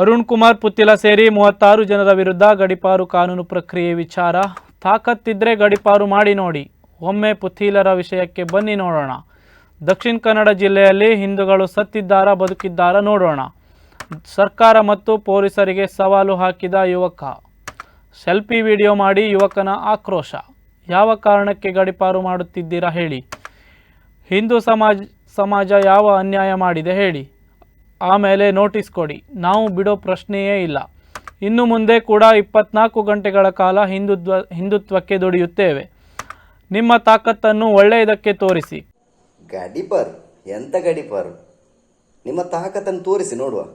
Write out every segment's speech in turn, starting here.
ಅರುಣ್ ಕುಮಾರ್ ಪುತ್ತಿಲ ಸೇರಿ ಮೂವತ್ತಾರು ಜನರ ವಿರುದ್ಧ ಗಡಿಪಾರು ಕಾನೂನು ಪ್ರಕ್ರಿಯೆ ವಿಚಾರ. ತಾಕತ್ತಿದ್ರೆ ಗಡಿಪಾರು ಮಾಡಿ ನೋಡಿ. ಒಮ್ಮೆ ಪುತ್ತಿಲರ ವಿಷಯಕ್ಕೆ ಬನ್ನಿ ನೋಡೋಣ. ದಕ್ಷಿಣ ಕನ್ನಡ ಜಿಲ್ಲೆಯಲ್ಲಿ ಹಿಂದೂಗಳು ಸತ್ತಿದ್ದಾರಾ, ಬದುಕಿದ್ದಾರಾ ನೋಡೋಣ. ಸರ್ಕಾರ ಮತ್ತು ಪೊಲೀಸರಿಗೆ ಸವಾಲು ಹಾಕಿದ ಯುವಕ. ಸೆಲ್ಫಿ ವಿಡಿಯೋ ಮಾಡಿ ಯುವಕನ ಆಕ್ರೋಶ. ಯಾವ ಕಾರಣಕ್ಕೆ ಗಡಿಪಾರು ಮಾಡುತ್ತಿದ್ದೀರಾ ಹೇಳಿ. ಹಿಂದೂ ಸಮಾಜ ಸಮಾಜ ಯಾವ ಅನ್ಯಾಯ ಮಾಡಿದೆ ಹೇಳಿ. ಆಮೇಲೆ ನೋಟಿಸ್ ಕೊಡಿ. ನಾವು ಬಿಡೋ ಪ್ರಶ್ನೆಯೇ ಇಲ್ಲ. ಇನ್ನು ಮುಂದೆ ಕೂಡ ಇಪ್ಪತ್ನಾಲ್ಕು ಗಂಟೆಗಳ ಕಾಲ ಹಿಂದುತ್ವ, ಹಿಂದುತ್ವಕ್ಕೆ ದುಡಿಯುತ್ತೇವೆ. ನಿಮ್ಮ ತಾಕತ್ತನ್ನು ಒಳ್ಳೆಯದಕ್ಕೆ ತೋರಿಸಿ. ಗಡಿಪಾರು ಎಂತ ಗಡಿಪಾರು ನಿಮ್ಮ ತಾಕತ್ತನ್ನು ತೋರಿಸಿ, ನೋಡುವ.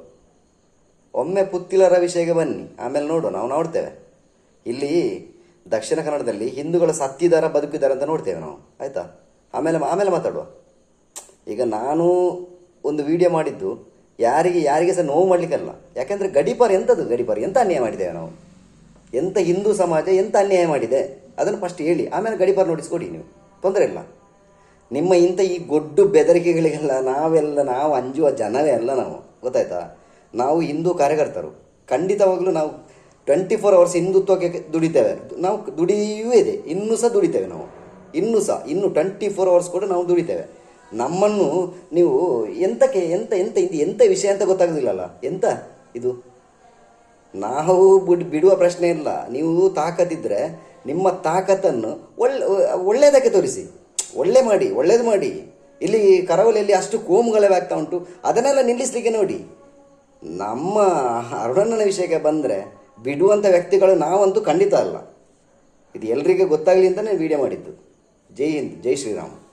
ಒಮ್ಮೆ ಪುತ್ತಿಲರ ವಿಷಯಕ್ಕೆ ಬನ್ನಿ. ಆಮೇಲೆ ನೋಡುವ, ನಾವು ನೋಡ್ತೇವೆ. ಇಲ್ಲಿ ದಕ್ಷಿಣ ಕನ್ನಡದಲ್ಲಿ ಹಿಂದೂಗಳು ಸತ್ತಿದಾರ, ಬದುಕಿದಾರ ಅಂತ ನೋಡ್ತೇವೆ ನಾವು. ಆಯಿತಾ? ಆಮೇಲೆ ಆಮೇಲೆ ಮಾತಾಡುವ. ಈಗ ನಾನು ಒಂದು ವಿಡಿಯೋ ಮಾಡಿದ್ದು ಯಾರಿಗೆ ಯಾರಿಗೆ ಸಹ ನೋವು ಮಾಡಲಿಕ್ಕಲ್ಲ. ಯಾಕೆಂದರೆ ಗಡಿಪಾರು ಎಂಥದ್ದು ಗಡಿಪಾರ ಎಂಥ ಅನ್ಯಾಯ ಮಾಡಿದ್ದೇವೆ ನಾವು? ಎಂಥ ಹಿಂದೂ ಸಮಾಜ ಎಂಥ ಅನ್ಯಾಯ ಮಾಡಿದೆ? ಅದನ್ನು ಫಸ್ಟ್ ಹೇಳಿ. ಆಮೇಲೆ ಗಡಿಪಾರು ನೋಟಿಸ್ಕೊಡಿ ನೀವು. ತೊಂದರೆ ಇಲ್ಲ. ನಿಮ್ಮ ಇಂಥ ಈ ಗೊಡ್ಡು ಬೆದರಿಕೆಗಳಿಗೆಲ್ಲ ನಾವೆಲ್ಲ ನಾವು ಅಂಜುವ ಜನವೇ ಅಲ್ಲ ನಾವು. ಗೊತ್ತಾಯ್ತಾ? ನಾವು ಹಿಂದೂ ಕಾರ್ಯಕರ್ತರು. ಖಂಡಿತವಾಗಲೂ ನಾವು ಟ್ವೆಂಟಿ ಫೋರ್ ಅವರ್ಸ್ ಹಿಂದುತ್ವಕ್ಕೆ ದುಡಿತೇವೆ. ನಾವು ದುಡಿಯೂ ಇದೆ. ಇನ್ನೂ ಸಹ ದುಡಿತೇವೆ ನಾವು. ಇನ್ನೂ ಸಹ. ಇನ್ನು ಟ್ವೆಂಟಿ ಫೋರ್ ಅವರ್ಸ್ ಕೂಡ ನಾವು ದುಡಿತೇವೆ. ನಮ್ಮನ್ನು ನೀವು ಎಂತಕ್ಕೆ, ಎಂತ ಎಂತ ಇದು ಎಂತ ವಿಷಯ ಅಂತ ಗೊತ್ತಾಗೋದಿಲ್ಲಲ್ಲ? ಎಂತ ಇದು? ನಾವು ಬಿಡ್, ಬಿಡುವ ಪ್ರಶ್ನೆ ಇಲ್ಲ. ನೀವು ತಾಕತ್ತಿದ್ರೆ ನಿಮ್ಮ ತಾಕತ್ತನ್ನು ಒಳ್ಳೆ, ಒಳ್ಳೆಯದಕ್ಕೆ ತೋರಿಸಿ. ಒಳ್ಳೆ ಮಾಡಿ, ಒಳ್ಳೇದು ಮಾಡಿ. ಇಲ್ಲಿ ಕರಾವಳಿಯಲ್ಲಿ ಅಷ್ಟು ಕೋಮುಗಳೇ ಆಗ್ತಾ ಉಂಟು. ಅದನ್ನೆಲ್ಲ ನಿಲ್ಲಿಸಲಿಕ್ಕೆ ನೋಡಿ. ನಮ್ಮ ಅರುಣಣ್ಣನ ವಿಷಯಕ್ಕೆ ಬಂದರೆ ಬಿಡುವಂಥ ವ್ಯಕ್ತಿಗಳು ನಾವಂತೂ ಖಂಡಿತ ಅಲ್ಲ. ಇದು ಎಲ್ರಿಗೂ ಗೊತ್ತಾಗಲಿ ಅಂತಲೇ ವಿಡಿಯೋ ಮಾಡಿದ್ದು. ಜೈ ಹಿಂದ್, ಜೈ ಶ್ರೀರಾಮ್.